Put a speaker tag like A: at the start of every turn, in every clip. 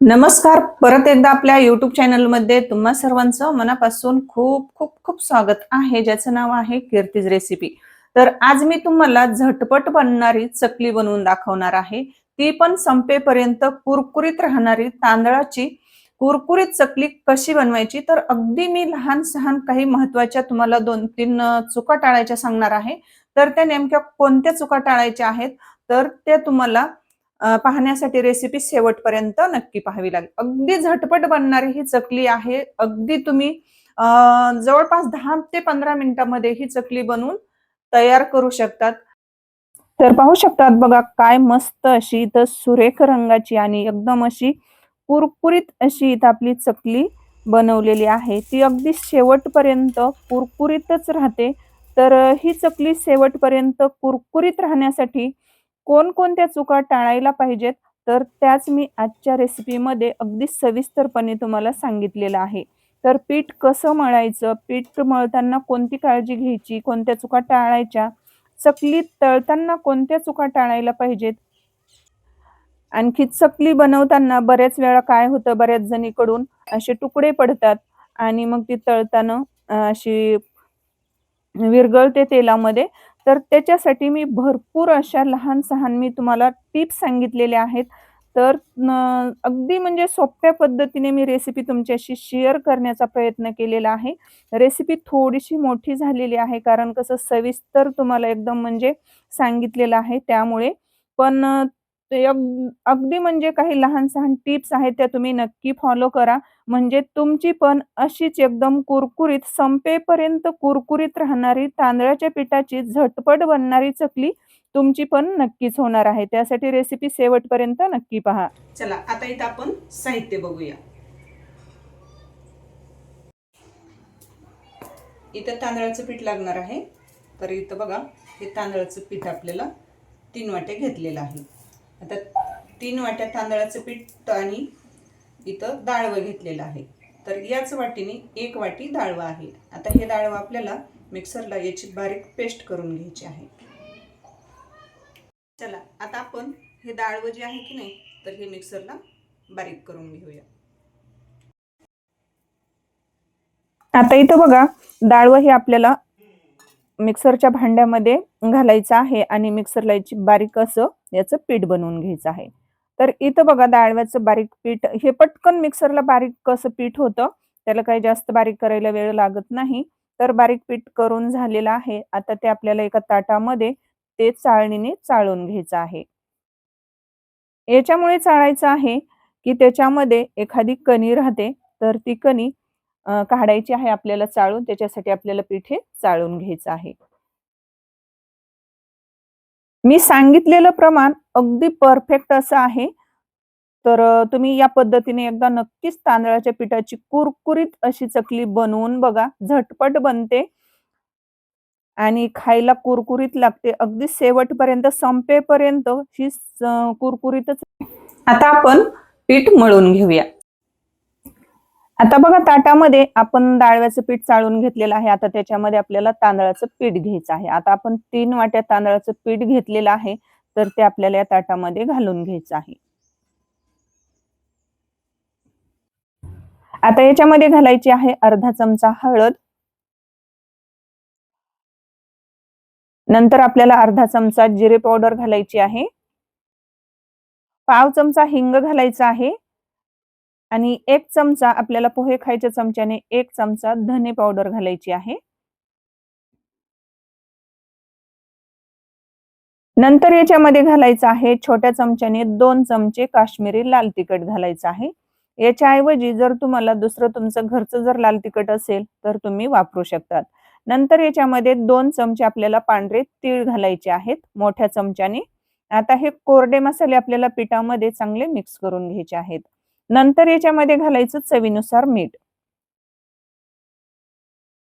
A: नमस्कार. परत एकदा आपल्या युट्यूब चॅनलमध्ये तुम्हा सर्वांचं मनापासून खूप खूप खूप स्वागत आहे. ज्याचं नाव आहे कीर्तीज रेसिपी तर आज मी तुम्हाला झटपट बनणारी चकली बनवून दाखवणार आहे. ती पण संपेपर्यंत कुरकुरीत राहणारी तांदळाची कुरकुरीत चकली कशी बनवायची तर अगदी मी लहान सहान काही महत्त्वाच्या तुम्हाला दोन तीन चुका टाळायच्या सांगणार आहे. तर त्या नेमक्या कोणत्या चुका टाळायच्या आहेत? तर त्या तुम्हाला पाहण्यासाठी रेसिपी शेवटपर्यंत नक्की पाहावी लागेल अगदी झटपट बनणारी ही चकली आहे. अगदी तुम्ही जवळपास दहा ते पंधरा मिनिटांमध्ये ही चकली बनवून तयार करू शकतात. तर पाहू शकतात बघा काय मस्त अशी इथं सुरेख रंगाची आणि एकदम अशी कुरकुरीत अशी इथं आपली चकली बनवलेली आहे. ती अगदी शेवटपर्यंत कुरकुरीतच राहते. तर ही चकली शेवटपर्यंत कुरकुरीत राहण्यासाठी कोणकोणत्या चुका टाळायला पाहिजेत तर त्याच मी आजच्या रेसिपीमध्ये अगदी सविस्तरपणे तुम्हाला सांगितलेलं आहे. तर पीठ कसं मळायचं पीठ मळताना कोणती काळजी घ्यायची कोणत्या चुका टाळायच्या चकली तळताना कोणत्या चुका टाळायला पाहिजेत? आणखी चकली बनवताना बऱ्याच वेळा काय होतं बऱ्याच जणीकडून असे तुकडे पडतात आणि मग ती तळताना अशी विरघळते तेलामध्ये तर त्याच्यासाठी मी भरपूर अशा लहान सहान मी तुम्हाला टिप्स सांगितलेल्या आहेत. तर न- अगदी म्हणजे सोप्या पद्धतीने मी रेसिपी तुमच्याशी शेअर करण्याचा प्रयत्न केलेला आहे. रेसिपी थोडीशी मोठी झालेली आहे कारण कसं सविस्तर तुम्हाला एकदम म्हणजे सांगितलेलं आहे त्यामुळे. पण ते अगदी म्हणजे काही लहान सहान टिप्स आहेत त्या तुम्ही नक्की फॉलो करा. म्हणजे तुमची पण अशीच एकदम कुरकुरीत संपेपर्यंत कुरकुरीत राहणारी तांदळाच्या पिठाची झटपट बनणारी चकली तुमची पण नक्कीच होणार आहे. त्यासाठी रेसिपी शेवटपर्यंत नक्की पहा. चला आता इथं आपण साहित्य बघूया. इथं तांदळाचं पीठ लागणार आहे. तर इथं बघा हे तांदळाचं पीठ आपल्याला तीन वाट्या घेतलेलं आहे. आता तीन वाट्या तांदळाचं पीठ आणि इथं डाळवं घेतलेलं आहे. तर याच वाटीने एक वाटी डाळवं आहे. आता हे डाळवं आपल्याला मिक्सरला याची बारीक पेस्ट करून घ्यायची आहे. चला आता आपण हे डाळवं जे आहे की नाही तर हे मिक्सरला बारीक करून घेऊया. आता इथं बघा डाळवं हे आपल्याला मिक्सरच्या भांड्यामध्ये घालायचं आहे आणि मिक्सरला याची बारीक असं याचं पीठ बनवून घ्यायचं आहे. तर इथं बघा डाळव्याचं बारीक पीठ हे पटकन मिक्सरला बारीक कसं पीठ होतं त्याला काही जास्त बारीक करायला वेळ लागत नाही. तर बारीक पीठ करून झालेलं आहे. आता ते आपल्याला एका ताटामध्ये ते चाळणीने चाळून घ्यायचं आहे. याच्यामुळे चाळायचं आहे की त्याच्यामध्ये एखादी कणी राहते तर ती कणी काढायची आहे आपल्याला चाळून त्याच्यासाठी आपल्याला पीठ हे चाळून घ्यायचं आहे. मी सांगितलेलं प्रमाण अगदी परफेक्ट असं आहे. तर तुम्ही या पद्धतीने एकदा नक्कीच तांदळाच्या पिठाची कुरकुरीत अशी चकली बनवून बघा. झटपट बनते. आणि खायला कुरकुरीत लागते. अगदी शेवटपर्यंत संपेपर्यंत ही कुरकुरीतच. आता आपण पीठ मळून घेऊया. आता बघा ताटामध्ये आपण डाळव्याचं पीठ चाळून घेतलेलं आहे. आता त्याच्यामध्ये आपल्याला तांदळाचं पीठ घ्यायचं आहे. आता आपण तीन वाट्या तांदळाचं पीठ घेतलेलं आहे तर ते आपल्याला या ताटामध्ये घालून घ्यायचं आहे. आता याच्यामध्ये घालायची आहे अर्धा चमचा हळद. नंतर आपल्याला अर्धा चमचा जिरे पावडर घालायची आहे. पाव चमचा हिंग घालायचा आहे. आणि एक चमचा आपल्याला पोहे खायच्या चमच्याने एक चमचा धने पावडर घालायची आहे. नंतर याच्यामध्ये घालायचं आहे छोट्या चमच्याने दोन चमचे काश्मीरी लाल तिखट घालायचं आहे. याच्याऐवजी जर तुम्हाला दुसरं तुमचं घरचं जर लाल तिखट असेल तर तुम्ही वापरू शकतात. नंतर याच्यामध्ये दोन चमचे आपल्याला पांढरे तीळ घालायचे आहेत मोठ्या चमच्याने. आता हे कोरडे मसाले आपल्याला पिठामध्ये चांगले मिक्स करून घ्यायचे आहेत. नंतर याच्यामध्ये घालायचं चवीनुसार मीठ.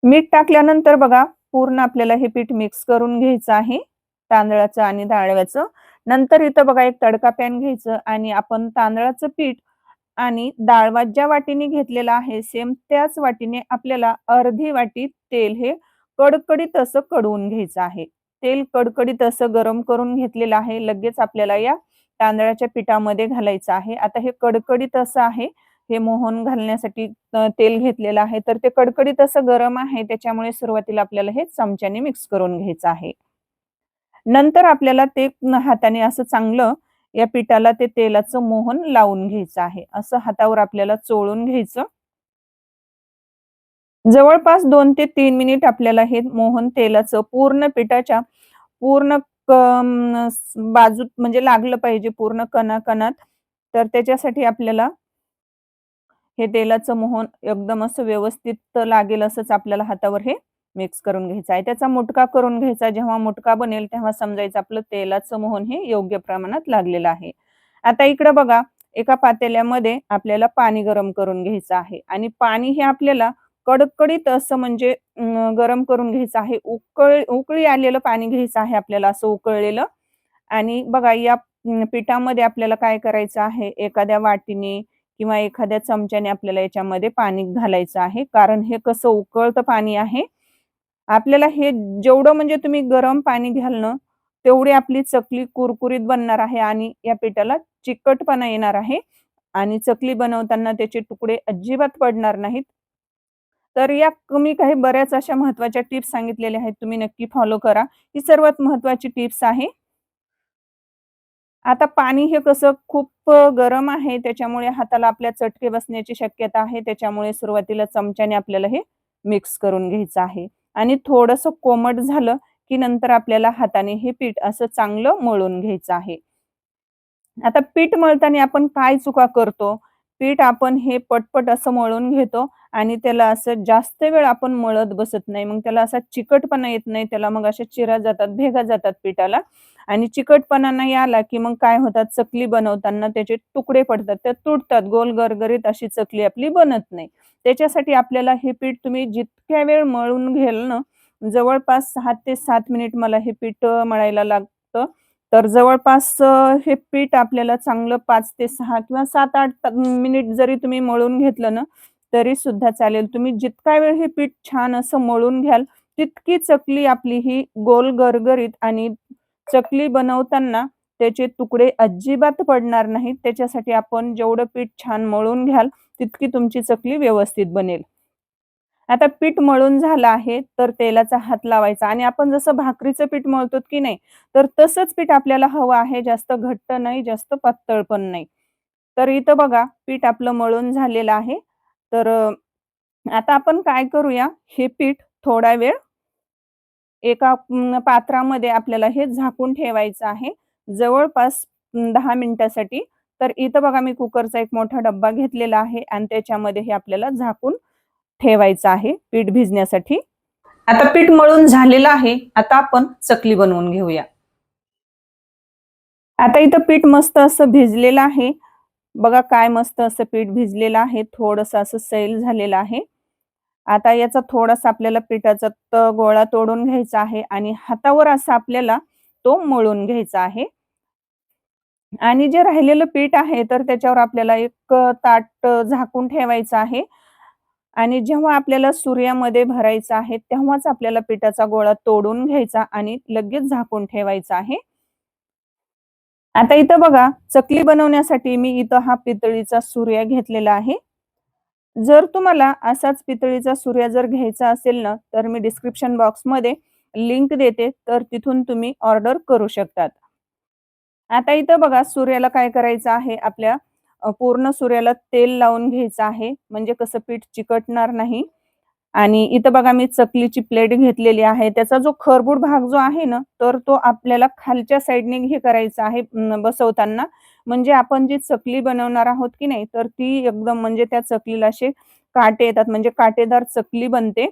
A: मीठ टाकल्यानंतर बघा पूर्ण आपल्याला हे पीठ मिक्स करून घ्यायचं आहे तांदळाचं आणि डाळव्याचं. नंतर इथं बघा एक तडका पॅन घ्यायचं आणि आपण तांदळाचं पीठ आणि डाळवा ज्या वाटीने घेतलेला आहे सेम त्याच वाटीने आपल्याला अर्धी वाटी तेल हे कडकडीत असं कडवून घ्यायचं आहे. तेल कडकडीत असं गरम करून घेतलेलं आहे लगेच आपल्याला या तांदळाच्या पिठामध्ये घालायचं आहे. आता हे कडकडीत असं आहे. हे मोहन घालण्यासाठी तेल घेतलेलं आहे. तर ते कडकडीत असं गरम आहे. त्याच्यामुळे सुरुवातीला आपल्याला हे चमच्याने मिक्स करून घ्यायचं आहे. नंतर आपल्याला ते हाताने असं चांगलं या पिठाला ते तेलाचं मोहन लावून घ्यायचं आहे. असं हातावर आपल्याला चोळून घ्यायचं. जवळपास दोन ते तीन मिनिट आपल्याला हे मोहन तेलाचं पूर्ण पिठाच्या पूर्ण बाजूत म्हणजे लागलं पाहिजे पूर्ण कणाकणात तर त्याच्यासाठी आपल्याला हे तेलाचं मोहन एकदम असं व्यवस्थित लागेल असंच आपल्याला हातावर हे मिक्स करून घ्यायचं आहे. त्याचा मुटका करून घ्यायचा जेव्हा मुटका बनेल तेव्हा समजायचं आपलं तेलाचं मोहन हे योग्य प्रमाणात लागलेलं आहे. आता इकडं बघा एका पातेल्यामध्ये आपल्याला पाणी गरम करून घ्यायचं आहे आणि पाणी हे आपल्याला कडकडीत असं म्हणजे गरम करून घ्यायचं आहे. उकळ उकळी आलेलं पाणी घ्यायचं आहे आपल्याला असं उकळलेलं. आणि बघा या पिठामध्ये आपल्याला काय करायचं आहे? एखाद्या वाटीने किंवा एखाद्या चमच्याने आपल्याला याच्यामध्ये पाणी घालायचं आहे. कारण हे कसं उकळतं पाणी आहे. आपल्याला हे जेवढं म्हणजे तुम्ही गरम पाणी घ्याल ना तेवढी आपली चकली कुरकुरीत बनणार आहे आणि या पिठाला चिकटपणा येणार आहे. आणि चकली बनवताना त्याचे तुकडे अजिबात पडणार नाहीत. तर या मी काही बऱ्याच अशा महत्त्वाच्या टिप्स सांगितलेल्या आहेत तुम्ही नक्की फॉलो करा. ही सर्वात महत्वाची टिप्स आहे. आता पाणी हे कसं खूप गरम आहे त्याच्यामुळे हाताला आपल्या चटके बसण्याची शक्यता आहे त्याच्यामुळे सुरुवातीला चमच्याने आपल्याला हे मिक्स करून घ्यायचं आहे. आणि थोडंसं कोमट झालं की नंतर आपल्याला हाताने हे पीठ असं चांगलं मळून घ्यायचं आहे. आता पीठ मळताना आपण काय चुका करतो? पीठ आपण हे पटपट असं मळून घेतो आणि त्याला असं जास्त वेळ आपण मळत बसत नाही. मग त्याला असा चिकटपणा येत नाही. त्याला मग अशा चिरा जातात भेगा जातात पिठाला. आणि चिकटपणा नाही आला की मग काय होतात? चकली बनवताना त्याचे तुकडे पडतात. त्या तुटतात. गोल गरगरीत अशी चकली आपली बनत नाही. त्याच्यासाठी आपल्याला हे पीठ तुम्ही जितक्या वेळ मळून घेल ना जवळपास सहा ते सात मिनिट मला हे पीठ मळायला लागतं. तर जवळपास हे पीठ आपल्याला चांगलं पाच ते सहा किंवा सात आठ मिनिट जरी तुम्ही मळून घेतलं ना तरी सुद्धा चालेल. तुम्ही जितका वेळ हे पीठ छान असं मळून घ्याल तितकी चकली आपली ही गोल गरगरीत आणि चकली बनवताना त्याचे तुकडे अजिबात पडणार नाहीत. त्याच्यासाठी आपण जेवढं पीठ छान मळून घ्याल तितकी तुमची चकली व्यवस्थित बनेल. आता पीठ मळून झालं आहे तर तेलाचा हात लावायचा. आणि आपण जसं भाकरीचं पीठ मळतो की नाही तर तसंच पीठ आपल्याला हवं आहे. जास्त घट्ट नाही जास्त पातळ पण नाही. तर इथं बघा पीठ आपलं मळून झालेलं आहे. तर आता आपण काय करूया हे पीठ थोडा वेळ एका पात्रामध्ये आपल्याला हे झाकून ठेवायचं आहे. जवळपास दहा मिनिटासाठी. तर इथं बघा मी कुकरचा एक मोठा डब्बा घेतलेला आहे. आणि त्याच्यामध्ये हे आपल्याला झाकून ठेवायचं आहे पीठ भिजण्यासाठी. आता पीठ मळून झालेलं आहे. आता आपण चकली बनवून घेऊया. आता इथं पीठ मस्त असं भिजलेलं आहे. बघा काय मस्त असं पीठ भिजलेलं आहे. थोडस असं सैल झालेलं आहे. आता याचा थोडासा आपल्याला पिठाचा गोळा तोडून घ्यायचा आहे आणि हातावर असं आपल्याला तो मळून घ्यायचा आहे. आणि जे राहिलेलं पीठ आहे तर त्याच्यावर आपल्याला एक ताट झाकून ठेवायचं आहे. आणि जेव्हा आपल्याला सूर्यामध्ये भरायचं आहे तेव्हाच आपल्याला पिठाचा गोळा तोडून घ्यायचा आणि लगेच झाकून ठेवायचा आहे. आता इथं बघा चकली बनवण्यासाठी मी इथं हा पितळीचा सूर्य घेतलेला आहे. जर तुम्हाला असाच पितळीचा सूर्य जर घ्यायचा असेल ना तर मी डिस्क्रिप्शन बॉक्समध्ये लिंक देते तर तिथून तुम्ही ऑर्डर करू शकतात. आता इथं बघा सूर्याला काय करायचं आहे आपल्या पूर्ण सूर्याला तेल लावून घ्यायचं आहे. म्हणजे कसं पीठ चिकटणार नाही. आणि इथं बघा मी चकलीची प्लेट घेतलेली आहे. त्याचा जो खरबूड भाग जो आहे ना तर तो आपल्याला खालच्या साईडने हे करायचा आहे बसवताना. म्हणजे आपण जी चकली बनवणार आहोत की नाही तर ती एकदम म्हणजे त्या चकलीला असे काटे येतात. म्हणजे काटेदार चकली बनते.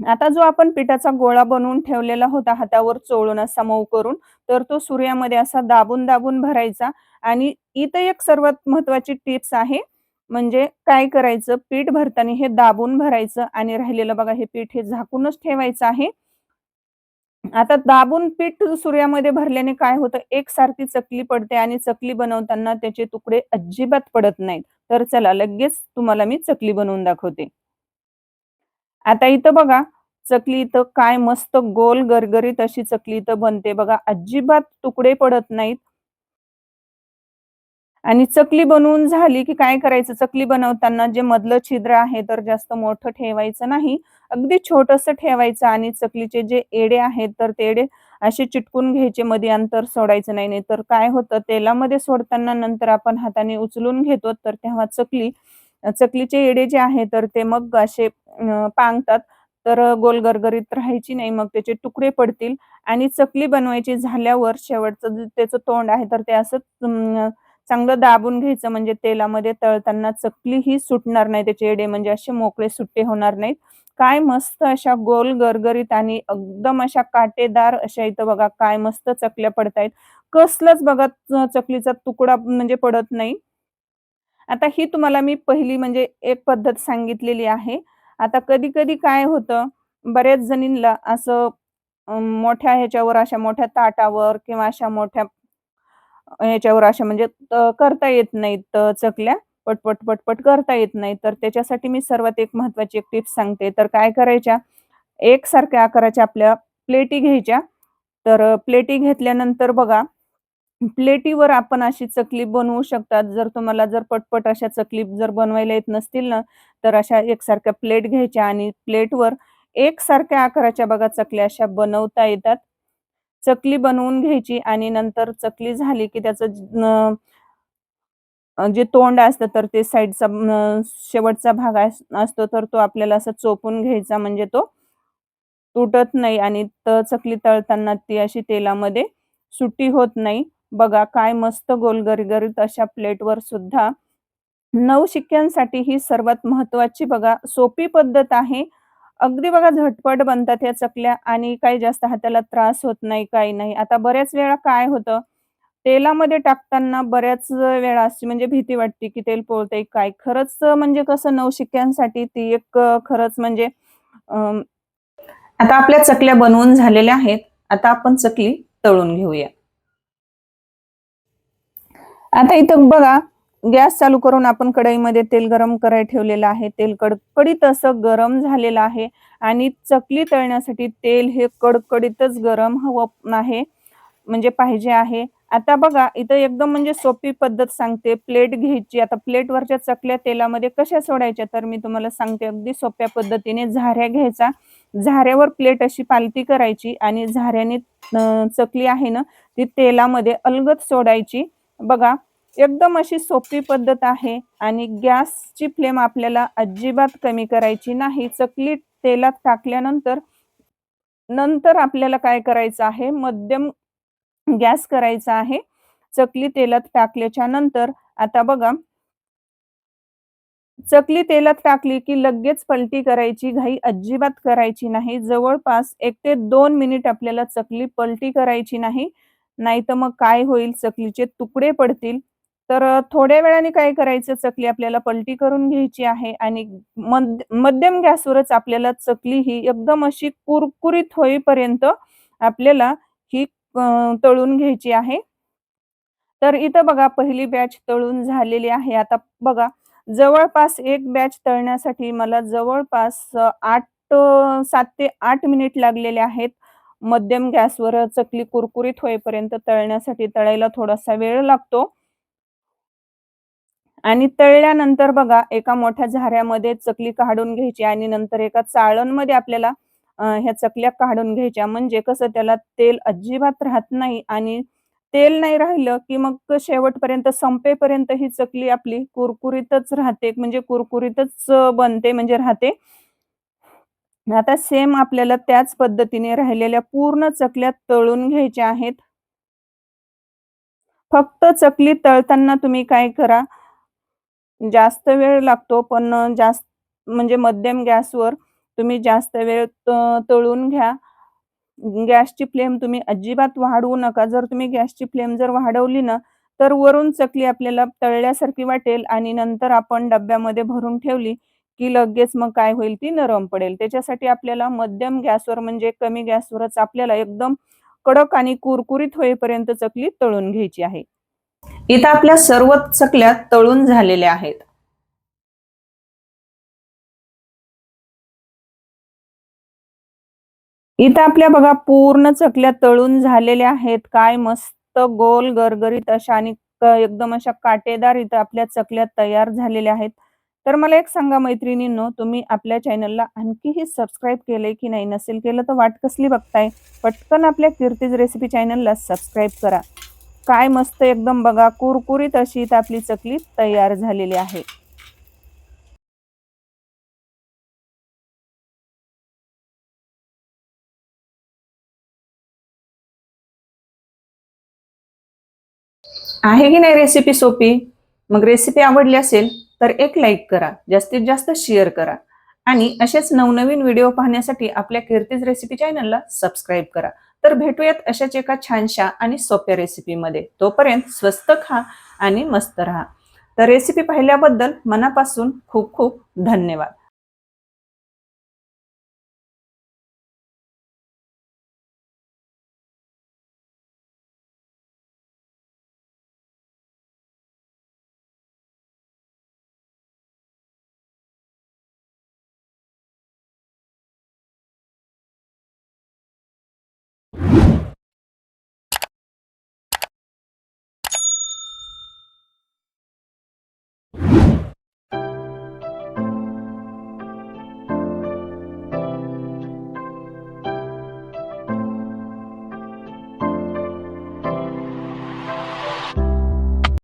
A: आता जो आपण पिठाचा गोळा बनवून ठेवलेला होता हातावर चोळून असा मऊ करून तर तो सूर्यामध्ये असा दाबून दाबून भरायचा. आणि इथं एक सर्वात महत्वाची टिप्स आहे. म्हणजे काय करायचं? पीठ भरताना हे दाबून भरायचं आणि राहिलेलं बघा हे पीठ हे झाकूनच ठेवायचं आहे. आता दाबून पीठ सूर्यामध्ये भरल्याने काय होतं? एकसारखी चकली पडते आणि चकली बनवताना त्याचे तुकडे अजिबात पडत नाहीत. तर चला लगेच तुम्हाला मी चकली बनवून दाखवते. आता इथं बघा चकली इथं काय मस्त गोल गरगरीत अशी चकली इथं बनते. बघा अजिबात तुकडे पडत नाहीत. आणि चकली बनवून झाली की काय करायचं? चकली बनवताना जे मधलं छिद्र आहे तर जास्त मोठं ठेवायचं नाही. अगदी छोटस ठेवायचं आणि चकलीचे जे एडे आहेत तर ते एडे असे चिटकून घ्यायचे. मध्ये अंतर सोडायचं नाही नाही तर काय होतं? तेलामध्ये सोडताना नंतर आपण हाताने उचलून घेतो तर तेव्हा चकली चकलीचे येडे जे आहे तर ते मग असे पांगतात. तर गोल गरगरीत राहायची नाही मग त्याचे तुकडे पडतील. आणि चकली बनवायची झाल्यावर शेवटचं त्याचं तोंड आहे तर ते असं चांगलं दाबून घ्यायचं. म्हणजे तेलामध्ये तळताना चकली ही सुटणार नाही. त्याचे येडे म्हणजे असे मोकळे सुट्टे होणार नाहीत. काय मस्त अशा गोल गरगरीत आणि एकदम अशा काटेदार अशा इथं बघा काय मस्त चकल्या पडतायत. कसलंच बघा चकलीचा तुकडा म्हणजे पडत नाही. आता ही तुम्हाला मी पहिली म्हणजे एक पद्धत सांगितलेली आहे. आता कधी कधी काय होतं बऱ्याच जणींना असं मोठ्या ह्याच्यावर अशा मोठ्या ताटावर किंवा अशा मोठ्या ह्याच्यावर अशा म्हणजे करता येत नाहीत चकल्या. पटपट पटपट करता येत नाही. तर त्याच्यासाठी मी सर्वात एक महत्वाची एक टिप्स सांगते. तर काय करायच्या एकसारख्या आकाराच्या आपल्या प्लेटी घ्यायच्या. तर प्लेटी घेतल्यानंतर बघा प्लेटीवर आपण अशी चकली बनवू शकतात. जर तुम्हाला जर पटपट अशा चकली जर बनवायला येत नसतील ना तर अशा एकसारख्या प्लेट घ्यायच्या आणि प्लेटवर एकसारख्या आकाराच्या बघा चकल्या अशा बनवता येतात. चकली बनवून घ्यायची आणि नंतर चकली झाली की त्याचं जे तोंड असतं तर ते साईडचा शेवटचा भाग अस- असतो तर तो आपल्याला असं चोपून घ्यायचा म्हणजे तो तुटत नाही आणि त चकली तळताना ती अशी तेलामध्ये सुट्टी होत नाही. बघा काय मस्त गोलगरीगरीत अशा प्लेटवर सुद्धा नऊ शिक्क्यांसाठी ही सर्वात महत्वाची बघा सोपी पद्धत आहे. अगदी बघा झटपट बनतात या चकल्या आणि काही जास्त हाताला त्रास होत नाही काही नाही. आता बऱ्याच वेळा काय होतं तेलामध्ये टाकताना बऱ्याच वेळा अशी म्हणजे भीती वाटते की तेल पोळतंय काय? खरंच म्हणजे कसं नऊ शिक्क्यांसाठी ती एक खरंच म्हणजे आता आपल्या चकल्या बनवून झालेल्या आहेत. आता आपण चकली तळून घेऊया. आता इथं बघा गॅस चालू करून आपण कढईमध्ये तेल गरम करायला ठेवलेलं आहे. तेल कडकडीत असं गरम झालेलं आहे आणि चकली तळण्यासाठी तेल हे कडकडीतच गरम हवं आहे म्हणजे पाहिजे आहे. आता बघा इथं एकदम म्हणजे सोपी पद्धत सांगते. प्लेट घ्यायची. आता प्लेटवरच्या चकल्या तेलामध्ये कशा सोडायच्या तर मी तुम्हाला सांगते. अगदी सोप्या पद्धतीने झाऱ्या घ्यायचा. झाऱ्यावर प्लेट अशी पालती करायची आणि झाऱ्याने चकली आहे ना ती तेलामध्ये अलगद सोडायची. बघा एकदम अशी सोपी पद्धत आहे आणि गॅसची फ्लेम आपल्याला अजिबात कमी करायची नाही. चकली तेलात टाकल्यानंतर नंतर आपल्याला काय करायचं आहे? मध्यम गॅस करायचा आहे. चकली तेलात टाकल्याच्या नंतर आता बघा. चकली तेलात टाकली की लगेच पलटी करायची घाई अजिबात करायची नाही. जवळपास एक ते दोन मिनिट आपल्याला चकली पलटी करायची नाही. नाही तर मग काय होईल? चकलीचे तुकडे पडतील. तर थोड्या वेळाने काय करायचं? चकली आपल्याला पलटी करून घ्यायची आहे आणि मध्यम गॅसवरच आपल्याला चकली ही एकदम अशी कुरकुरीत होईपर्यंत आपल्याला ही तळून घ्यायची आहे. तर इथं बघा पहिली बॅच तळून झालेली आहे. आता बघा जवळपास एक बॅच तळण्यासाठी मला जवळपास आठ सात ते आठ मिनिट लागलेले आहेत. मध्यम गॅसवर चकली कुरकुरीत होईपर्यंत तळण्यासाठी तळायला थोडासा वेळ लागतो. आणि तळल्यानंतर बघा एका मोठ्या झाऱ्यामध्ये चकली काढून घ्यायची आणि नंतर एका चाळणमध्ये आपल्याला ह्या चकल्या काढून घ्यायच्या. म्हणजे कसं त्याला तेल अजिबात राहत नाही आणि तेल नाही राहिलं की मग शेवटपर्यंत संपेपर्यंत ही चकली आपली कुरकुरीतच राहते. म्हणजे कुरकुरीतच बनते म्हणजे राहते. आता सेम आपल्याला त्याच पद्धतीने राहिलेल्या पूर्ण चकल्या तळून घ्यायच्या आहेत. फक्त चकली तळताना तुम्ही काय करा जास्त वेळ लागतो पण जास्त म्हणजे मध्यम गॅसवर तुम्ही जास्त वेळ तळून घ्या. गॅसची फ्लेम तुम्ही अजिबात वाढवू नका. जर तुम्ही गॅसची फ्लेम जर वाढवली ना तर वरून चकली आपल्याला तळल्यासारखी वाटेल आणि नंतर आपण डब्यामध्ये भरून ठेवली की लगेच मग काय होईल? ती नरम पडेल. त्याच्यासाठी आपल्याला मध्यम गॅसवर म्हणजे कमी गॅसवरच आपल्याला एकदम कडक आणि कुरकुरीत होईपर्यंत चकली तळून घ्यायची आहे. इथं आपल्या सर्व चकल्या तळून झालेल्या आहेत. इथं आपल्या बघा पूर्ण चकल्या तळून झालेल्या आहेत. काय मस्त गोल गरगरीत अशा आणि एकदम अशा काटेदार इथं आपल्या चकल्या तयार झालेल्या आहेत. तर मला एक सांगा मैत्रिणींनो तुम्ही आपल्या चॅनलला आणखीही सबस्क्राईब केलंय की नाही नसेल केलं तर वाट कसली बघताय? पटकन आपल्या कीर्तीज रेसिपी चॅनलला सबस्क्राईब करा. काय मस्त एकदम बघा कुरकुरीत अशी आपली चकली तयार झालेली आहे. आहे की नाही रेसिपी सोपी? मग रेसिपी आवडली असेल तर एक लाईक करा. जास्तीत जास्त शेअर करा. आणि असेच नवनवीन व्हिडिओ पाहण्यासाठी आपल्या कीर्तीज रेसिपी चॅनलला सबस्क्राईब करा. तर भेटूयात अशाच एका छानशा आणि सोप्या रेसिपीमध्ये तोपर्यंत स्वस्त खा आणि मस्त राहा. तर रेसिपी पाहिल्याबद्दल मनापासून खूप खूप धन्यवाद.